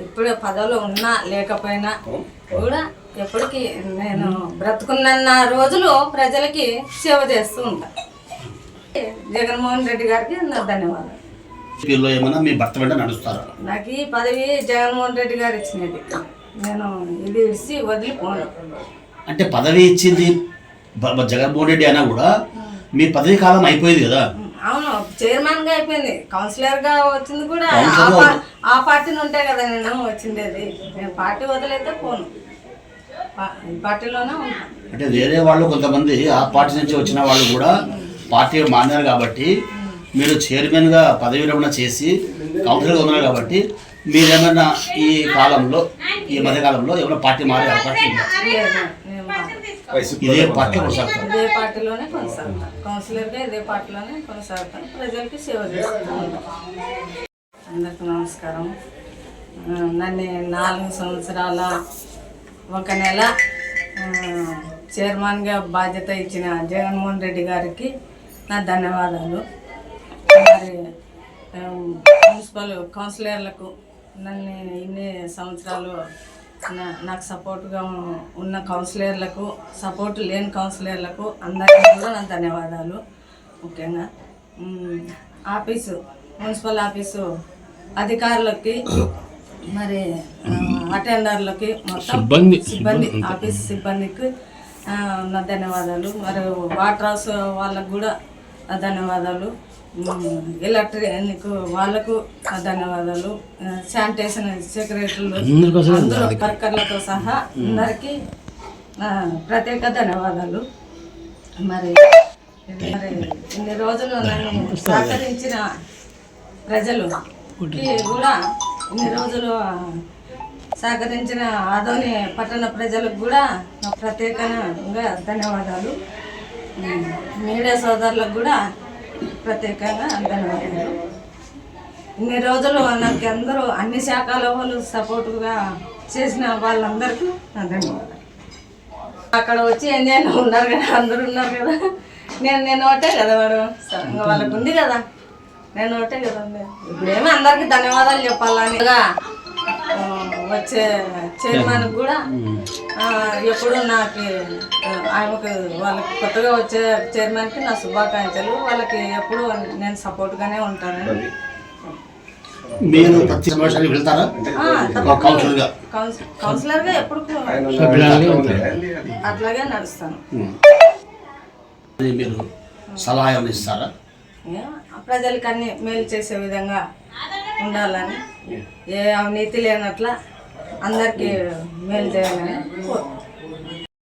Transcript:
ఇప్పుడు పదవిలో ఉన్నా లేకపోయినా కూడా ఎప్పటికీ నేను బ్రతుకున్న రోజులు ప్రజలకి సేవ చేస్తూ ఉంటా. జగన్మోహన్ రెడ్డి గారికి నా ధన్యవాదాలు. వీళ్ళు ఏమైనా మీ భర్త వెంట నడుస్తారా? నాకు ఈ పదవి జగన్మోహన్ రెడ్డి గారు ఇచ్చినది. నేను ఇది ఇచ్చి వదిలిపోను అంటే పదవి ఇచ్చింది జగన్మోహన్ రెడ్డి అయినా కూడా మీ పదవి కాలం అయిపోయింది కదా? అవును చైర్మన్గా అయిపోయింది. కౌన్సిలర్గా వచ్చింది కూడా ఆ కౌన్సిలర్ పా- ఆ పార్టీ నుంటే కదా నేను వచ్చిండేది. నేను పార్టీ వదిలైతే పోను. పార్టీలోనే ఉంటాను. అంటే వేరే వాళ్ళు కొంతమంది ఆ పార్టీ నుంచి వచ్చిన వాళ్ళు కూడా పార్టీ మారినారు కాబట్టి మీరు చైర్మన్గా పదవి విరమణ చేసి కౌన్సిలర్గా ఉన్నారు కాబట్టి మీరేమైనా ఈ కాలంలో ఈ మధ్య కాలంలో ఏమైనా పార్టీ మారే అవకాశం ఉందా. ఇదే పార్టీ కొనసాగుతారు. ఇదే పార్టీలోనే కొనసాగుతాను. కౌన్సిలర్గా ఇదే పార్టీలోనే కొనసాగుతాను. ప్రజలకి సేవ చేస్తాను అందరికీ నమస్కారం. నన్ను నాలుగు సంవత్సరాల ఒక నెల చైర్మన్గా బాధ్యత ఇచ్చిన జగన్మోహన్ రెడ్డి గారికి నా ధన్యవాదాలు. మరి మున్సిపల్ కౌన్సిలర్లకు నన్ను ఇన్ని సంవత్సరాలు నాకు సపోర్ట్గా ఉన్న కౌన్సిలర్లకు సపోర్ట్ లేని కౌన్సిలర్లకు అందరికీ కూడా నా ధన్యవాదాలు ముఖ్యంగా. ఆఫీసు మున్సిపల్ ఆఫీసు అధికారులకి మరి అటెండర్లకి మొత్తం సిబ్బంది. ఆఫీస్ సిబ్బందికి నా ధన్యవాదాలు. మరి వాటర్ హౌస్ వాళ్ళకు కూడా ధన్యవాదాలు. ఎలక్ట్రిక్ వాళ్ళకు ధన్యవాదాలు. శానిటేషన్ సెక్రటరీలు అందరూ వర్కర్లతో సహా అందరికీ ప్రత్యేక ధన్యవాదాలు. మరి మరి ఇన్ని రోజులు నన్ను సహకరించిన ప్రజలు కూడా ఇన్ని రోజులు సహకరించిన ఆదోని పట్టణ ప్రజలకు కూడా నా ప్రత్యేకంగా ధన్యవాదాలు. మీడియా సోదరులకు కూడా ప్రత్యేకంగా ధన్యవాదాలు. ఇన్ని రోజులు నాకు అందరూ అన్ని శాఖల వాళ్ళు సపోర్టుగా చేసిన వాళ్ళందరికీ నా ధన్యవాదాలు. అక్కడ వచ్చి ఎంజాయ్లో ఉన్నారు కదా అందరూ ఉన్నారు కదా. నేను నేను ఒకటే కదా వాడు. వాళ్ళకు ఉంది కదా. నేను ఒకటే కదా ఇప్పుడేమో అందరికి ధన్యవాదాలు చెప్పాలని. వచ్చే చైర్మన్ కూడా ఎప్పుడు నాకు ఆ, ఆయనకు వాళ్ళకి కొత్తగా వచ్చే చైర్మన్కి నా శుభాకాంక్షలు. వాళ్ళకి ఎప్పుడు నేను సపోర్ట్గానే ఉంటాను. మీరు ప్రతి సమావేశానికి వెళ్తారా? ఎప్పుడు అట్లాగే నడుస్తాను. మీరు సలహా ఇస్తారా? ప్రజలకు అన్ని మేలు చేసే విధంగా ఉండాలని ఏ అవినీతి లేనట్ల అందరికీ మేలు చేయాలని కోరుకుంటున్నాను.